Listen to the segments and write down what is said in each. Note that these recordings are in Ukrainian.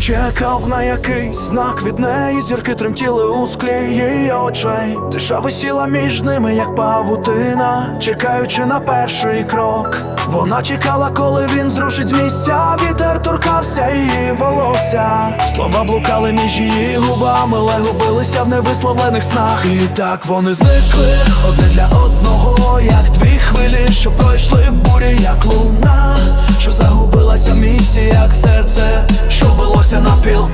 чекав на якийсь знак від неї, зірки тремтіли у склі її очей. Тиша висіла між ними, як павутина, чекаючи на перший крок. Вона чекала, коли він зрушить з місця. Вітер торкався її волосся. Слова блукали між її губами, але губилися в невисловлених снах. І так вони зникли одне для одного, як дві хвилі, що пройшли в бурі, як луна,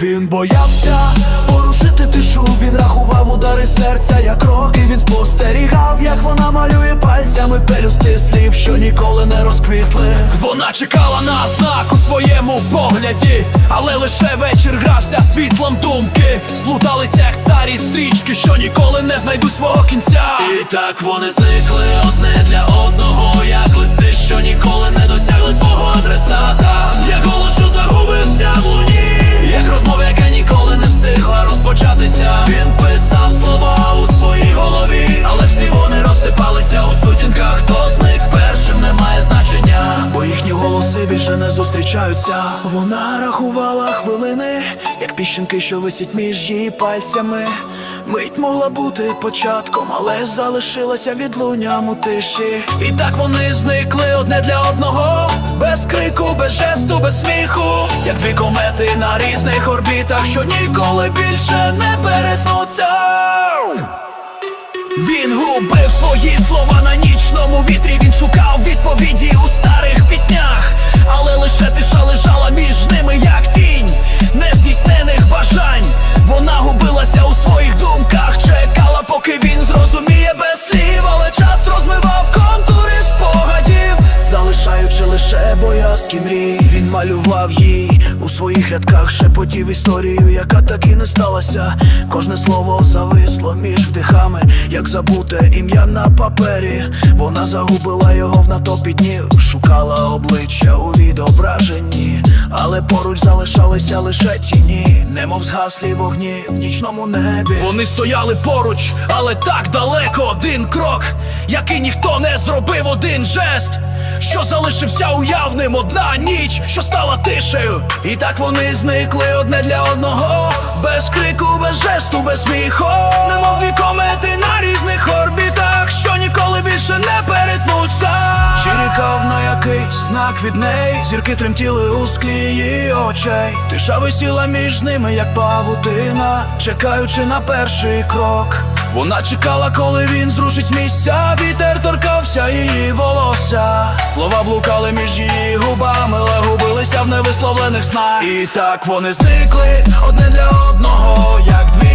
Він боявся порушити тишу. Він рахував удари серця, як роки. Він спостерігав, як вона малює пальцями пелюсти слів, що ніколи не розквітли. Вона чекала на знак у своєму погляді, але лише вечір грався світлом думки. Сплуталися, як старі стрічки, що ніколи не знайдуть свого кінця. І так вони зникли одне для одного, як листи, що ніколи не більше не зустрічаються. Вона рахувала хвилини, як піщинки, що висять між її пальцями. Мить могла бути початком, але залишилася відлунням у тиші. І так вони зникли одне для одного, без крику, без жесту, без сміху, як дві комети на різних орбітах, що ніколи більше не перетнуться. Він губив свої слова на нічному вітрі. Він шукав відповіді у старих піснях, але лише тиша лежала між ними, як тінь нездійснених бажань. Вона губилася у своїх думках, чекала, поки він зрозуміє без слів, але час розмивав контури спогадів, залишаючи лише боязкі мрій. Він малював у своїх рядках, шепотів історію, яка так і не сталася. Кожне слово зависло між вдихами, як забуте ім'я на папері. Вона загубила його в натопі днів, шукала обличчя у відображенні, але поруч залишалися лише тіні, немов згаслі вогні в нічному небі. Вони стояли поруч, але так далеко один крок, який ніхто не зробив, один жест, що залишився уявним, одна ніч, що стала тишею. І так вони зникли одне для одного, без крику, без жесту, без сміху, немов дві комети на різних орбітах, що ніколи більше не перетнуться. Знак від неї, зірки тремтіли у склі її очей. Тиша висіла між ними, як павутина, чекаючи на перший крок. Вона чекала, коли він зрушить місця, вітер торкався її волосся. Слова блукали між її губами, але губилися в невисловлених снах. І так вони зникли одне для одного, як дві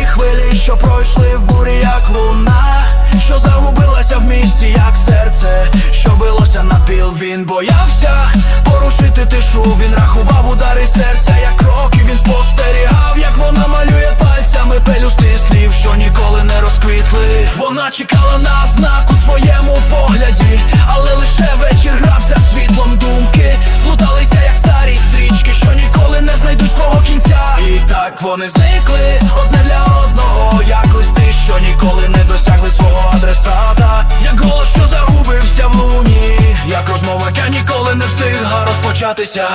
боявся порушити тишу. Він рахував удари серця, як кроки. Він спостерігав, як вона малює пальцями пелюсти слів, що ніколи не розквітли. Вона чекала на знак у своєму погляді, але лише вечір грався світлом думки. Сплуталися, як старі стрічки, що ніколи не знайдуть свого кінця. І так вони що